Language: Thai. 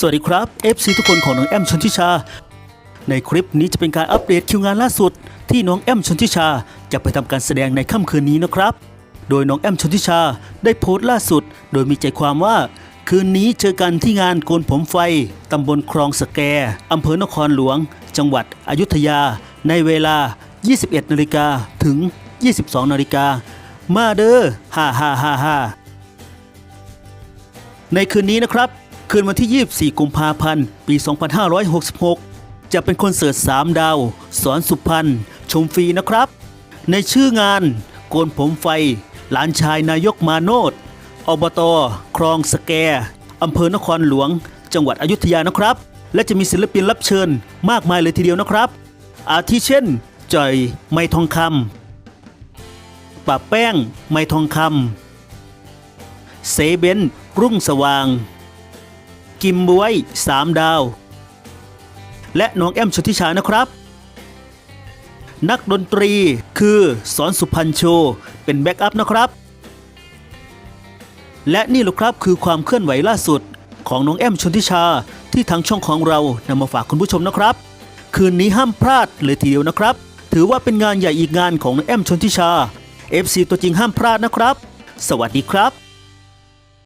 สวัสดีครับ FC ทุกคนของน้องแอมชนทิชา ในคลิปนี้จะเป็นการอัปเดตคิวงานล่าสุด ที่น้องแอมชนทิชา จะไปทำการแสดงในค่ำคืนนี้นะครับ โดยน้องแอมชนทิชาได้โพสต์ล่าสุด โดยมีใจความว่า คืนนี้เจอกันที่งานโกนผมไฟตำบลคลองสแกอำเภอนครหลวง จังหวัดอยุธยา ในเวลา 21นาฬิกาถึง 22นาฬิกามาเด้อฮ่าฮ่าฮ่าฮ่าในคืนนี้นะครับ คืนวันที่ 24 กุมภาพันธ์ ปี 2566 จะเป็นคอนเสิร์ต 3 ดาว สอนสุพรรณ ชมฟรีนะครับ ในชื่องาน โกนผมไฟ หลานชายนายกมาโนดอบต คลองสแก อำเภอนครหลวง จังหวัดอยุธยานะครับ และจะมีศิลปินรับเชิญมากมายเลยทีเดียวนะครับ อาทิเช่นจ่อย ไม่ทองคำป่าแป้ง ไม่ทองคำเซเบนรุ่งสว่าง กิมบวยสามดาว และน้องแอมชนทิชานะครับ นักดนตรีคือสอนสุพรรณโช เป็นแบ็กอัพนะครับ และนี่แหละครับคือความเคลื่อนไหวล่าสุด ของน้องแอมชนทิชาที่ทางช่องของเรานำมาฝากคุณผู้ชมนะครับ คืนนี้ห้ามพลาดเลยทีเดียวนะครับ ถือว่าเป็นงานใหญ่อีกงานของน้องแอมชนทิชา FC ตัวจริงห้ามพลาดนะครับ สวัสดีครับ